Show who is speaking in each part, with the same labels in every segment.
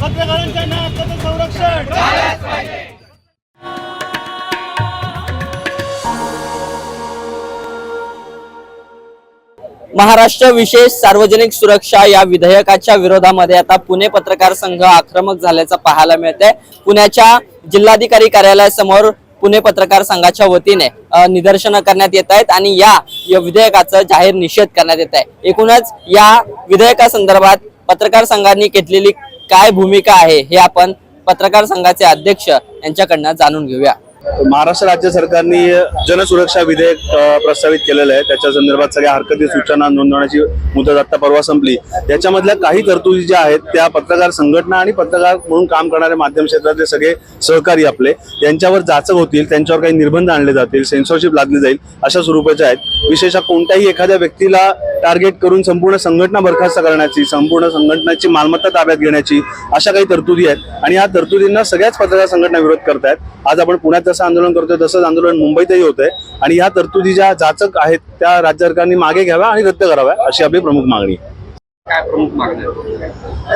Speaker 1: पत्रकारांच्या न्याय संरक्षण.
Speaker 2: महाराष्ट्र विशेष सार्वजनिक सुरक्षा या विधेयकाच्या विरोधामध्ये आता पुणे पत्रकार संघ आक्रमक झाल्याचं पाहायला मिळतंय. पुण्याच्या जिल्हाधिकारी कार्यालयासमोर पुणे पत्रकार संघाच्या वतीने निदर्शनं करण्यात येत आहेत आणि या या विधेयकाचं जाहीर निषेध करण्यात येत आहे. एकूणच या विधेयकासंदर्भात पत्रकार संघांनी घेतलेली काय भूमिका आहे हे आपण पत्रकार संघाचे अध्यक्ष यांच्याकडनं जाणून घेऊया.
Speaker 3: महाराष्ट्र राज्य सरकारने जनसुरक्षा विधेयक प्रस्तावित केलेलं आहे. त्याच्या संदर्भात सगळ्या हरकती सूचना नोंदवण्याची मुदत आता परवा संपली. याच्यामधल्या काही तरतुदी ज्या आहेत त्या पत्रकार संघटना आणि पत्रकार म्हणून काम करणाऱ्या माध्यम क्षेत्रातले सगळे सहकारी आपले यांच्यावर जाचक होतील त्यांच्यावर काही निर्बंध आणले जातील सेन्सॉरशिप लादली जाईल अशा स्वरूपाच्या आहेत. विशेषतः कोणत्याही एखाद्या व्यक्तीला टार्गेट करून संपूर्ण संघटना बरखास्त करण्याची संपूर्ण संघटनेची मालमत्ता ताब्यात घेण्याची अशा काही तरतुदी आहेत. आणि या तरतुदींना सगळ्याच पत्रकार संघटना विरोध करतायत. आज आपण पुण्यात जसं आंदोलन करतोय तसंच आंदोलन मुंबईतही होतंय. आणि या तरतुदी ज्या जाचक आहेत त्या राज्य सरकारने मागे घ्याव्या आणि रद्द कराव्या अशी आपली प्रमुख मागणी आहे.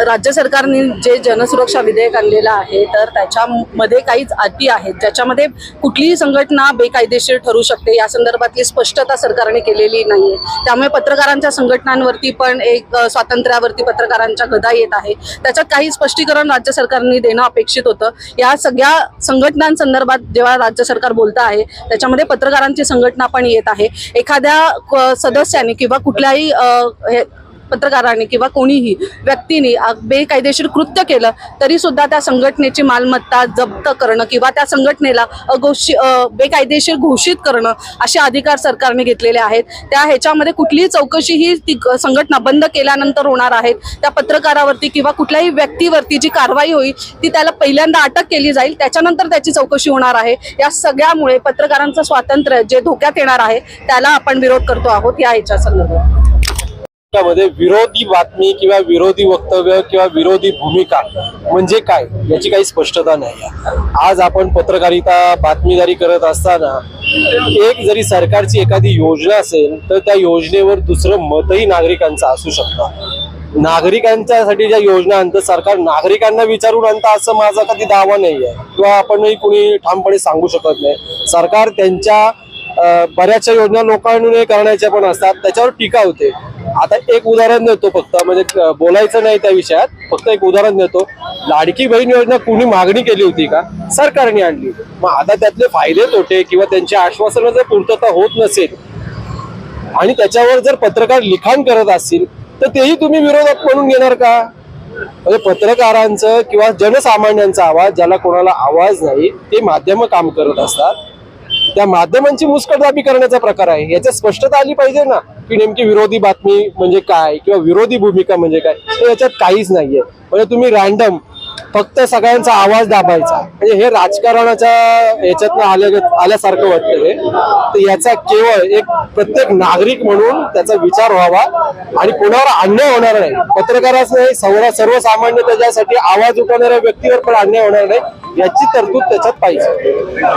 Speaker 4: राज्य सरकारने जे जनसुरक्षा विधेयक आणलेलं आहे तर त्याच्यामध्ये काहीच अटी आहेत. ज्याच्यामध्ये कुठलीही संघटना बेकायदेशीर ठरू शकते. या संदर्भातली स्पष्टता सरकारने केलेली नाहीये. त्यामुळे पत्रकारांच्या संघटनांवरती पण एक स्वातंत्र्यावरती पत्रकारांच्या गदा येत आहे. त्याच्यात काही स्पष्टीकरण राज्य सरकारने देणं अपेक्षित होतं. या सगळ्या संघटनांसंदर्भात जेव्हा राज्य सरकार बोलतं आहे त्याच्यामध्ये पत्रकारांची संघटना पण येत आहे. एखाद्या सदस्याने किंवा कुठल्याही हे पत्रकारांनी किंवा कोणीही व्यक्तीने बेकायदेशीर कृत्य केलं तरी सुद्धा त्या संघटनेची मालमत्ता जप्त करणं किंवा त्या संघटनेला अघोषी बेकायदेशीर घोषित करणं असे अधिकार सरकारने घेतलेले आहेत. त्या ह्याच्यामध्ये कुठलीही चौकशी ही ती संघटना बंद केल्यानंतर होणार आहेत त्या पत्रकारावरती किंवा कुठल्याही व्यक्तीवरती जी कारवाई होईल ती त्याला पहिल्यांदा अटक केली जाईल त्याच्यानंतर त्याची चौकशी होणार आहे. या सगळ्यामुळे पत्रकारांचं स्वातंत्र्य जे धोक्यात येणार आहे त्याला आपण विरोध करतो आहोत या ह्याच्या संदर्भात.
Speaker 5: त्यामध्ये विरोधी बातमी किंवा विरोधी वक्तव्य किंवा विरोधी भूमिका म्हणजे काय याची काही स्पष्टता नाही आहे. आज आपण पत्रकारिता बातमीदारी करत असताना एक जरी सरकारची एखादी योजना असेल तर त्या योजनेवर दुसरं मतही नागरिकांचं असू शकतं. नागरिकांच्यासाठी ज्या योजना आणतं सरकार नागरिकांना विचारून आणतं असं माझा कधी दावा नाही आहे. किंवा आपणही कुणी ठामपणे सांगू शकत नाही. सरकार त्यांच्या बऱ्याचशा योजना लोकांनी करण्याच्या पण असतात त्याच्यावर टीका होते. आता एक उदाहरण देतो फक्त म्हणजे बोलायचं नाही त्या विषयात फक्त एक उदाहरण देतो. लाडकी बहीण योजना कुणी मागणी केली होती का? सरकारने आणली मग आता त्यातले फायदे तोटे किंवा त्यांच्या आश्वासनं जर पूर्तता होत नसेल आणि त्याच्यावर जर पत्रकार लिखाण करत असतील तर तेही तुम्ही विरोधात म्हणून घेणार का? म्हणजे पत्रकारांचं किंवा जनसामान्यांचा आवाज ज्याला कोणाला आवाज नाही ते माध्यम काम करत असतात. त्या माध्यमांची मुस्कटदाबी करण्याचा प्रकार आहे. याच्यात स्पष्टता आली पाहिजे ना की नेमकी विरोधी बातमी म्हणजे काय किंवा विरोधी भूमिका म्हणजे काय तर याच्यात काहीच नाहीये. म्हणजे तुम्ही रॅन्डम फक्त सगळ्यांचा आवाज दाबायचा. म्हणजे हे राजकारणाच्या याच्यातनं आल्या आल्यासारखं वाटतं हे. तर याचा केवळ एक प्रत्येक नागरिक म्हणून त्याचा विचार व्हावा आणि कोणावर अन्याय होणार नाही. पत्रकाराच नाही सर्व सर्वसामान्य त्याच्यासाठी आवाज उठवणाऱ्या व्यक्तीवर पण अन्याय होणार नाही याची तरतूद त्याच्यात पाहिजे.